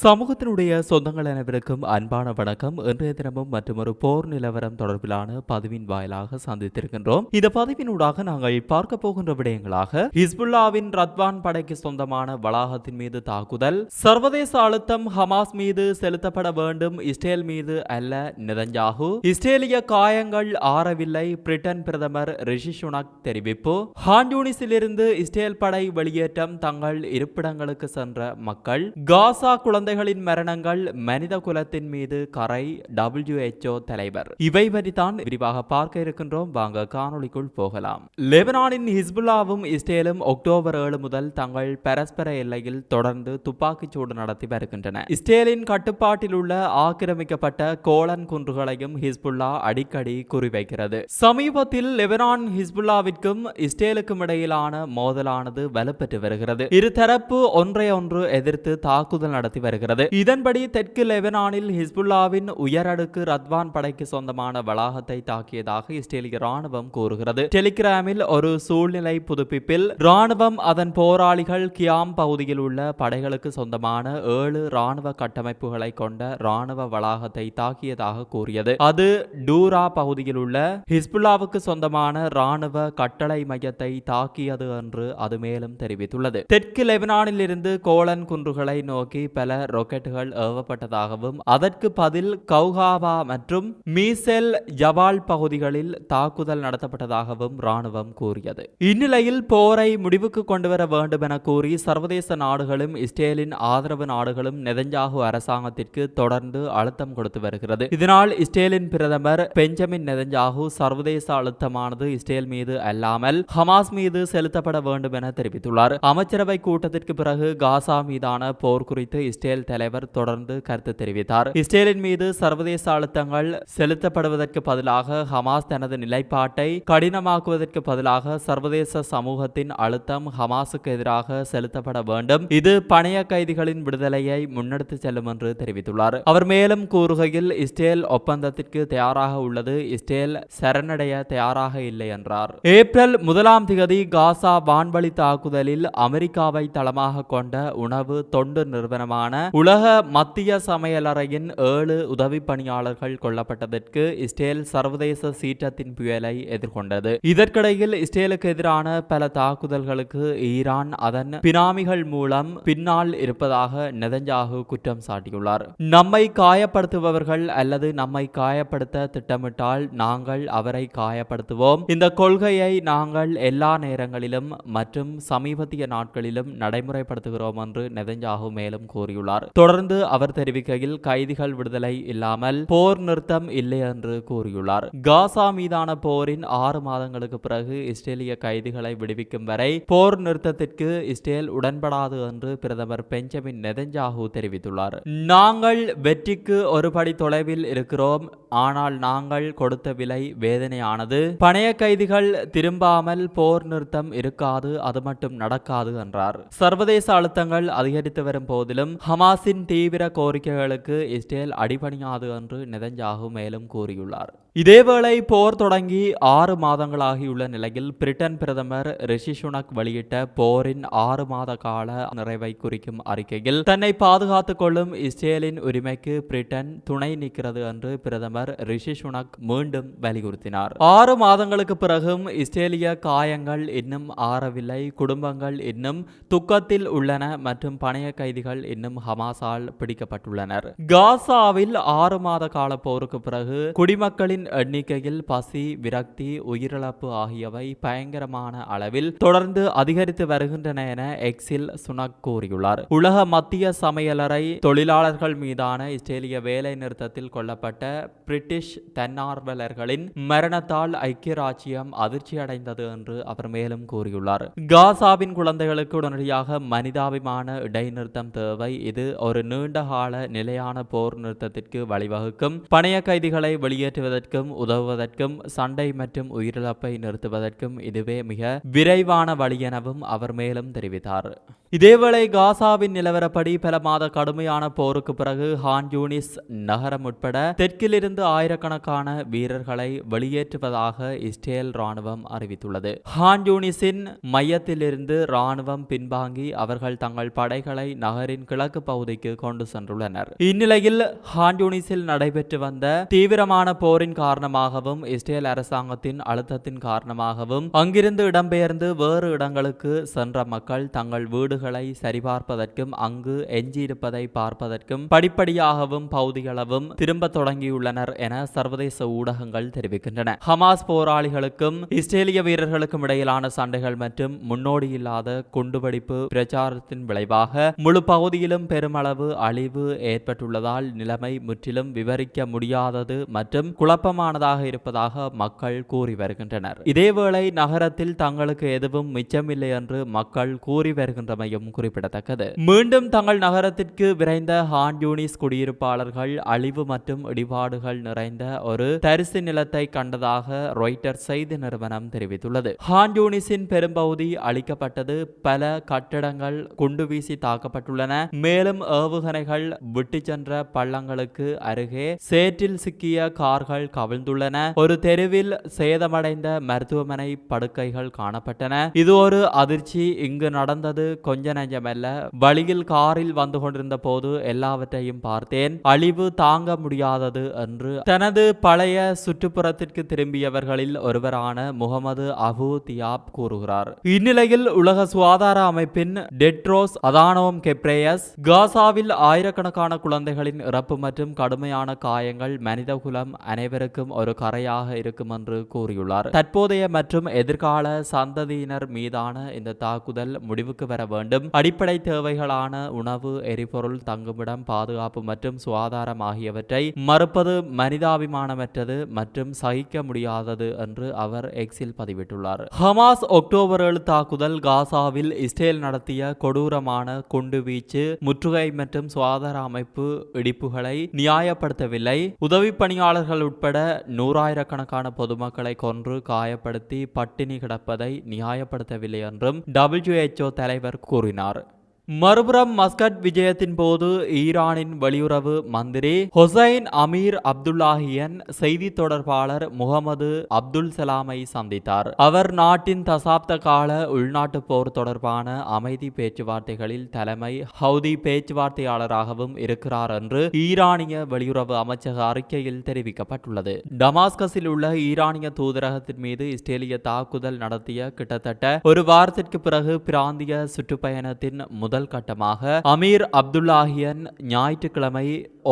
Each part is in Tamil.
சமூகத்தினுடைய சொந்தங்கள் அனைவருக்கும் அன்பான வணக்கம். இன்றைய தினமும் மற்றும் ஒரு போர் நிலவரம் தொடர்பிலான பதிவின் வாயிலாக சந்தித்திருக்கின்றோம். இந்த பதிவினூடாக நாங்கள் பார்க்க போகின்ற விடயங்களாக ஹிஸ்புல்லாவின் ரத்வான் படைக்கு சொந்தமான வளாகத்தின் மீது தாக்குதல் சர்வதேச அழுத்தம் ஹமாஸ் மீது செலுத்தப்பட வேண்டும் இஸ்ரேல் மீது அல்ல நிதஞ்சாகு இஸ்ரேலிய காயங்கள் ஆறவில்லை பிரிட்டன் பிரதமர் ரிஷி சுனக் தெரிவிப்பு. ஹான்யூனிஸிலிருந்து இஸ்ரேல் படை வெளியேற்றம் தங்கள் இருப்பிடங்களுக்கு சென்ற மக்கள் காசா குழந்தை குழந்தைகளின் மரணங்கள் மனித குலத்தின் மீது கரை டபிள்யூஎச்ஓ தலைவர். இவை பற்றித்தான் விரிவாக பார்க்க இருக்கின்றோம். வாங்க காணொலிக்குள் போகலாம். லெபனானின் ஹிஸ்புல்லாவும் இஸ்ரேலும் அக்டோபர் ஏழு முதல் தங்கள் பரஸ்பர எல்லையில் தொடர்ந்து துப்பாக்கிச் சூடு நடத்தி வருகின்றன. இஸ்ரேலின் கட்டுப்பாட்டில் உள்ள ஆக்கிரமிக்கப்பட்ட கோலன் குன்றுகளையும் ஹிஸ்புல்லா அடிக்கடி குறிவைக்கிறது. சமீபத்தில் லெபனான் ஹிஸ்புல்லாவிற்கும் இஸ்ரேலுக்கும் இடையிலான மோதலானது வலுப்பெற்று வருகிறது. இருதரப்பு ஒன்றை ஒன்று எதிர்த்து தாக்குதல் நடத்தி வருகிறது. வருகிறது இதன்படி தெற்கு லெபனானில் ஹிஸ்புல்லாவின் உயரடுக்கு ரத்வான் படைக்கு சொந்தமான வளாகத்தை தாக்கியதாக இஸ்ரேலிய ராணுவம் கூறுகிறது. டெலிகிராமில் ஒரு சூழ்நிலை புதுப்பிப்பில் ராணுவம் அதன் போராளிகள் கியாம் பகுதியில் உள்ள படைகளுக்கு சொந்தமான ஏழு ராணுவ கட்டமைப்புகளை கொண்ட ராணுவ வளாகத்தை தாக்கியதாக கூறியது. அது டூரா பகுதியில் உள்ள ஹிஸ்புல்லாவுக்கு சொந்தமான ராணுவ கட்டளை மையத்தை தாக்கியது என்று அது மேலும் தெரிவித்துள்ளது. தெற்கு லெபனானில் இருந்து கோலன் குன்றுகளை நோக்கி பல ராக்கெட்டுகள் ஏவப்பட்டதாகவும் அதற்கு பதில் கவுகாவா மற்றும் மீசெல் ஜவால் பகுதிகளில் தாக்குதல் நடத்தப்பட்டதாகவும் ராணுவம் கூறியது. இந்நிலையில் போரை முடிவுக்கு கொண்டுவர வேண்டும் என கூறி சர்வதேச நாடுகளும் இஸ்ரேலின் ஆதரவு நாடுகளும் நெதஞ்சாகு அரசாங்கத்திற்கு தொடர்ந்து அழுத்தம் கொடுத்து வருகிறது. இதனால் இஸ்ரேலின் பிரதமர் பெஞ்சமின் நெதஞ்சாகு சர்வதேச அழுத்தமானது இஸ்ரேல் மீது அல்லாமல் ஹமாஸ் மீது செலுத்தப்பட வேண்டும் என தெரிவித்துள்ளார். அமைச்சரவை கூட்டத்திற்கு பிறகு காசா மீதான போர் குறித்து இஸ்ரேல் தலைவர் தொடர்ந்து கருத்து தெரிவித்தார். இஸ்ரேலின் மீது சர்வதேச அழுத்தங்கள் செலுத்தப்படுவதற்கு பதிலாக ஹமாஸ் தனது நிலைப்பாட்டை கடினமாக்குவதற்கு பதிலாக சர்வதேச சமூகத்தின் அழுத்தம் ஹமாஸுக்கு எதிராக செலுத்தப்பட வேண்டும். இது பணைய கைதிகளின் விடுதலையை முன்னெடுத்து செல்லும் என்று தெரிவித்துள்ளார். அவர் மேலும் கூறுகையில் இஸ்ரேல் ஒப்பந்தத்திற்கு தயாராக உள்ளது. இஸ்ரேல் சரணடைய தயாராக இல்லை என்றார். ஏப்ரல் முதலாம் திகதி காசா வான்வழி தாக்குதலில் அமெரிக்காவை தளமாக கொண்ட உணவு தொண்டு நிறுவனமான உலக மத்திய சமையலறையின் ஏழு உதவி பணியாளர்கள் கொல்லப்பட்டதற்கு இஸ்ரேல் சர்வதேச சீற்றத்தின் புயலை எதிர்கொண்டது. இதற்கிடையில் இஸ்ரேலுக்கு எதிரான பல தாக்குதல்களுக்கு ஈரான் அதன் பினாமிகள் மூலம் பின்னால் இருப்பதாக நெதஞ்சாகு குற்றம் சாட்டியுள்ளார். நம்மை காயப்படுத்துபவர்கள் அல்லது நம்மை காயப்படுத்த திட்டமிட்டால் நாங்கள் அவரை காயப்படுத்துவோம். இந்த கொள்கையை நாங்கள் எல்லா நேரங்களிலும் மற்றும் சமீபத்திய நாட்களிலும் நடைமுறைப்படுத்துகிறோம் என்று நெதஞ்சாகு மேலும் கூறியுள்ளார். தெரிவித்துள்ளார் தொடர்ந்து அவர் தெரிவிக்கையில் கைதிகள் விடுதலை இல்லாமல் போர் நிறுத்தம் இல்லை என்று கூறியுள்ளார். காசா மீதான போரின் ஆறு மாதங்களுக்கு பிறகு இஸ்ரேலிய கைதிகளை விடுவிக்கும் வரை போர் நிறுத்தத்திற்கு இஸ்ரேல் உடன்படாது என்று பிரதமர் பெஞ்சமின் நெதஞ்சாகு தெரிவித்துள்ளார். நாங்கள் வெற்றிக்கு ஒரு படி தொலைவில் இருக்கிறோம். ஆனால் நாங்கள் கொடுத்த விலை வேதனையானது. பணைய கைதிகள் திரும்பாமல் போர் நிறுத்தம் இருக்காது. அது மட்டும் நடக்காது என்றார். சர்வதேச அழுத்தங்கள் அதிகரித்து வரும் போதிலும் ஹமாஸின் தீவிர கோரிக்கைகளுக்கு இஸ்ரேல் அடிபணியாது என்று நெதஞ்சாகு மேலும் கூறியுள்ளார். இதேவேளை போர் தொடங்கி ஆறு மாதங்களாகியுள்ள நிலையில் பிரிட்டன் பிரதமர் ரிஷி சுனக் வெளியிட்ட போரின் ஆறு மாத கால நிறைவை குறிக்கும் அறிக்கையில் தன்னை பாதுகாத்துக் கொள்ளும் இஸ்ரேலின் உரிமைக்கு பிரிட்டன் துணை நிற்கிறது என்று பிரதமர் ரிஷி சுனக் மீண்டும் வலியுறுத்தினார். ஆறு மாதங்களுக்கு பிறகும் இஸ்ரேலிய காயங்கள் இன்னும் ஆறவில்லை குடும்பங்கள் இன்னும் துக்கத்தில் உள்ளன மற்றும் பணைய கைதிகள் இன்னும் ஹமாஸால் பிடிக்கப்பட்டுள்ளனர். காசாவில் ஆறு மாத கால போருக்கு பிறகு குடிமக்களின் எண்ணிக்கையில் பசி விரக்தி உயிரிழப்பு ஆகியவை பயங்கரமான அளவில் தொடர்ந்து அதிகரித்து வருகின்றன என எக்ஸில் சுனக் கூறியுள்ளார். உலக மத்திய சமையலறை தொழிலாளர்கள் மீதான இஸ்ரேலிய வேலை நிறுத்தத்தில் கொல்லப்பட்ட பிரிட்டிஷ் தன்னார்வலர்களின் மரணத்தால் ஐக்கிய ராச்சியம் அதிர்ச்சியடைந்தது என்று அவர் மேலும் கூறியுள்ளார். காசாவின் குழந்தைகளுக்கு உடனடியாக மனிதாபிமான இடைநிறுத்தம் தேவை. இது ஒரு நீண்டகால நிலையான போர் நிறுத்தத்திற்கு வழிவகுக்கும். பணைய கைதிகளை வெளியேற்றுவதற்கு வெளியேற்றுவதற்கும் உதவுவதற்கும் சண்டை மற்றும் உயிரிழப்பை நிறுத்துவதற்கும் இதுவே மிக விரைவான வழி எனவும் அவர் மேலும் தெரிவித்தார். இதேவேளை காசாவின் நிலவரப்படி பல மாத கடுமையான போருக்கு பிறகு ஹான் யூனிஸ் நகரம் உட்பட தெற்கிலிருந்து ஆயிரக்கணக்கான வீரர்களை வெளியேற்றுவதாக இஸ்ரேல் ராணுவம் அறிவித்துள்ளது. ஹான் யூனிஸின் மையத்திலிருந்து ராணுவம் பின்வாங்கி அவர்கள் தங்கள் படைகளை நகரின் கிழக்கு பகுதிக்கு கொண்டு சென்றுள்ளனர். இந்நிலையில் ஹான் யூனிஸில் நடைபெற்று வந்த தீவிரமான போரின் காரணமாகவும் இஸ்ரேல் அரசாங்கத்தின் அழுத்தத்தின் காரணமாகவும் அங்கிருந்து இடம்பெயர்ந்து வேறு இடங்களுக்கு சென்ற மக்கள் தங்கள் வீடு வீடுகளை சரிபார்ப்பதற்கும் அங்கு எஞ்சியிருப்பதை பார்ப்பதற்கும் படிப்படியாகவும் பகுதிகளவும் திரும்ப தொடங்கியுள்ளனர் என சர்வதேச ஊடகங்கள் தெரிவிக்கின்றன. ஹமாஸ் போராளிகளுக்கும் இஸ்ரேலிய வீரர்களுக்கும் இடையிலான சண்டைகள் மற்றும் முன்னோடியில்லாத குண்டுவெடிப்பு பிரச்சாரத்தின் விளைவாக முழு பகுதியிலும் பெருமளவு அழிவு ஏற்பட்டுள்ளதால் நிலைமை முற்றிலும் விவரிக்க முடியாதது மற்றும் குழப்பமானதாக இருப்பதாக மக்கள் கூறி வருகின்றனர். இதேவேளை நகரத்தில் தங்களுக்கு எதுவும் மிச்சமில்லை என்று மக்கள் கூறி வருகின்றமை ஆணையம் குறிப்பிடத்தக்கது. மீண்டும் தங்கள் நகரத்திற்கு விரைந்த ஹான் யூனிஸ் குடியிருப்பாளர்கள் அழிவு மற்றும் இடிபாடுகள் நிறைந்த ஒரு தரிசு நிலத்தை கண்டதாக ரொய்டர் செய்தி நிறுவனம் தெரிவித்துள்ளது. ஹான் யூனிஸின் பெரும்பகுதி அழிக்கப்பட்டது பல கட்டடங்கள் குண்டு வீசி தாக்கப்பட்டுள்ளன. மேலும் ஏவுகணைகள் விட்டு சென்ற பள்ளங்களுக்கு அருகே சேற்றில் சிக்கிய கார்கள் கவிழ்ந்துள்ளன. ஒரு தெருவில் சேதமடைந்த மருத்துவமனை படுக்கைகள் காணப்பட்டன. இது ஒரு அதிர்ச்சி. இங்கு நடந்தது கொஞ்ச நஞ்சமல்ல வழியில் காரில் வந்து கொண்டிருந்த போது எல்லாவற்றையும் பார்த்தேன். அழிவு தாங்க முடியாதது என்று. தனது பழைய சுற்றுப்புறத்திற்கு திரும்பியவர்களில் ஒருவரான முகமது அபு தியாப் கூறுகிறார். இந்நிலையில் உலக சுகாதார அமைப்பின் டெட்ரோஸ் அதானோம் கெப்ரேயஸ் காசாவில் ஆயிரக்கணக்கான குழந்தைகளின் இறப்பு மற்றும் கடுமையான காயங்கள் மனிதகுலம் அனைவருக்கும் ஒரு கரையாக இருக்கும் என்று கூறியுள்ளார். தற்போதைய மற்றும் எதிர்கால சந்ததியினர் மீதான இந்த தாக்குதல் முடிவுக்கு வர வேண்டும். வேண்டும். அடிப்படை தேவைகளான உணவு எரிபொருள் தங்குமிடம் பாதுகாப்பு மற்றும் சுகாதாரம் ஆகியவற்றை மறுப்பது மனிதாபிமானமற்றது மற்றும் சகிக்க முடியாதது என்று அவர் எக்ஸில் பதிவிட்டுள்ளார். ஹமாஸ் அக்டோபர் ஏழு தாக்குதல் காசாவில் இஸ்ரேல் நடத்திய கொடூரமான குண்டுவீச்சு முற்றுகை மற்றும் சுகாதார அமைப்பு இடிப்புகளை நியாயப்படுத்தவில்லை. உதவி பணியாளர்கள் உட்பட நூறாயிரக்கணக்கான பொதுமக்களை கொன்று காயப்படுத்தி பட்டினி கிடப்பதை நியாயப்படுத்தவில்லை என்றும் டபிள்யூஎச்ஓ தலைவர் கூறினார் கூறினார். மறுபுறம் மஸ்கட் விஜயத்தின் போது ஈரானின் வெளியுறவு மந்திரி ஹொசைன் அமீர் அப்துல்லாஹியன் செய்தி தொடர்பாளர் முகமது அப்துல் சலாமை சந்தித்தார் அவர் நாட்டின் தசாப்த கால உள்நாட்டு போர் தொடர்பான அமைதி பேச்சுவார்த்தைகளில் தலைமை ஹவுதி பேச்சுவார்த்தையாளராகவும் இருக்கிறார் என்று ஈரானிய வெளியுறவு அமைச்சக அறிக்கையில் தெரிவிக்கப்பட்டுள்ளது டமாஸ்கஸில் உள்ள ஈரானிய தூதரகத்தின் மீது இஸ்ரேலிய தாக்குதல் நடத்திய கிட்டத்தட்ட ஒரு வாரத்திற்கு பிறகு பிராந்திய சுற்றுப்பயணத்தின் முதல் கட்டமாக அமீர் அப்துல்லாஹியன் ஞாயிற்றுக்கிழமை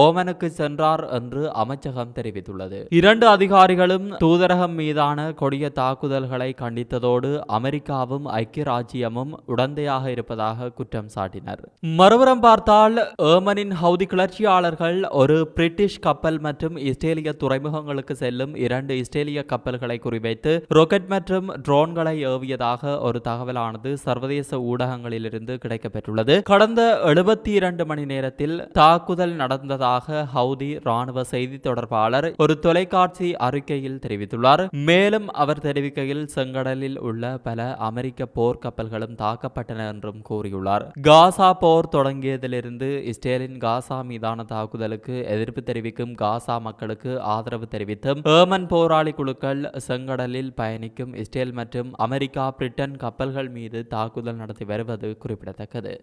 ஓமனுக்கு சென்றார் என்று அமைச்சகம் தெரிவித்துள்ளது. இரண்டு அதிகாரிகளும் தூதரகம் மீதான கொடிய தாக்குதல்களை கண்டித்ததோடு அமெரிக்காவும் ஐக்கிய ராஜ்யமும் உடந்தையாக இருப்பதாக குற்றம் சாட்டினர். மறுபுறம் பார்த்தால் ஏமனின் ஹவுதி கிளர்ச்சியாளர்கள் ஒரு பிரிட்டிஷ் கப்பல் மற்றும் இஸ்ரேலிய துறைமுகங்களுக்கு செல்லும் இரண்டு இஸ்ரேலிய கப்பல்களை குறிவைத்து ராக்கெட் மற்றும் ட்ரோன்களை ஏவியதாக ஒரு தகவலானது சர்வதேச ஊடகங்களிலிருந்து கிடைக்கப்பெற்றுள்ளது. கடந்த எழுபத்தி இரண்டு மணி நேரத்தில் தாக்குதல் நடந்ததாக ஹவுதி ராணுவ செய்தி தொடர்பாளர் ஒரு தொலைக்காட்சி அறிக்கையில் தெரிவித்துள்ளார். மேலும் அவர் தெரிவிக்கையில் செங்கடலில் உள்ள பல அமெரிக்க போர் கப்பல்களும் தாக்கப்பட்டன என்றும் கூறியுள்ளார். காசா போர் தொடங்கியதிலிருந்து இஸ்ரேலின் காசா மீதான தாக்குதலுக்கு எதிர்ப்பு தெரிவிக்கும் காசா மக்களுக்கு ஆதரவு தெரிவித்தும் ஏமன் போராளி குழுக்கள் செங்கடலில் பயணிக்கும் இஸ்ரேல் மற்றும் அமெரிக்கா பிரிட்டன் கப்பல்கள் மீது தாக்குதல் நடத்தி வருவது குறிப்பிடத்தக்கது.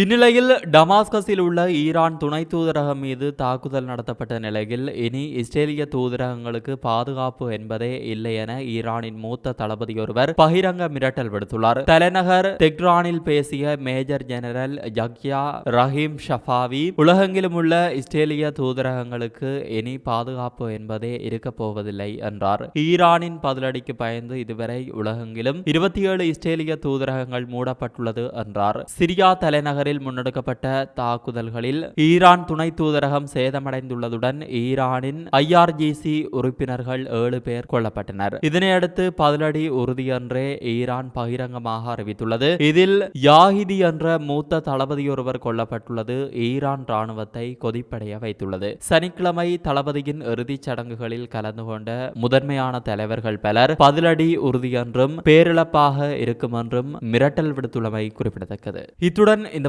இந்நிலையில் டமாஸ்கஸில் உள்ள ஈரான் துணை தூதரகம் மீது தாக்குதல் நடத்தப்பட்ட நிலையில் இனி இஸ்ரேலிய தூதரகங்களுக்கு பாதுகாப்பு என்பதே இல்லை என ஈரானின் மூத்த தளபதி ஒருவர் பகிரங்க மிரட்டல் விடுத்துள்ளார். தலைநகர் தெக்ரானில் பேசிய மேஜர் ஜெனரல் ஜக்யா ரஹீம் ஷஃபாவி உலகெங்கிலும் உள்ள இஸ்ரேலிய தூதரகங்களுக்கு இனி பாதுகாப்பு என்பதே இருக்கப் போவதில்லை என்றார். ஈரானின் பதிலடிக்கு பயந்து இதுவரை உலகெங்கிலும் இருபத்தி ஏழு இஸ்ரேலிய தூதரகங்கள் மூடப்பட்டுள்ளது என்றார். சிரியா தலைநகர் நகரில் முன்னெடுக்கப்பட்ட தாக்குதல்களில் ஈரான் துணை தூதரகம் சேதமடைந்துள்ளதுடன் ஈரானின் ஐஆர்ஜிசி உறுப்பினர்கள் ஏழு பேர் கொல்லப்பட்டனர். இதனையடுத்து பதிலடி உறுதியன்றே ஈரான் பகிரங்கமாக அறிவித்துள்ளது. இதில் யாஹிதி என்ற மூத்த தளபதியொருவர் கொல்லப்பட்டுள்ளது. ஈரான் ராணுவத்தை கொதிப்படைய வைத்துள்ளது. சனிக்கிழமை தளபதியின் இறுதிச் சடங்குகளில் கலந்து கொண்ட முதன்மையான தலைவர்கள் பலர் பதிலடி உறுதியன்றும் பேரிழப்பாக இருக்கும் என்றும் மிரட்டல் விடுத்துள்ளமை குறிப்பிடத்தக்கது. இத்துடன் இந்த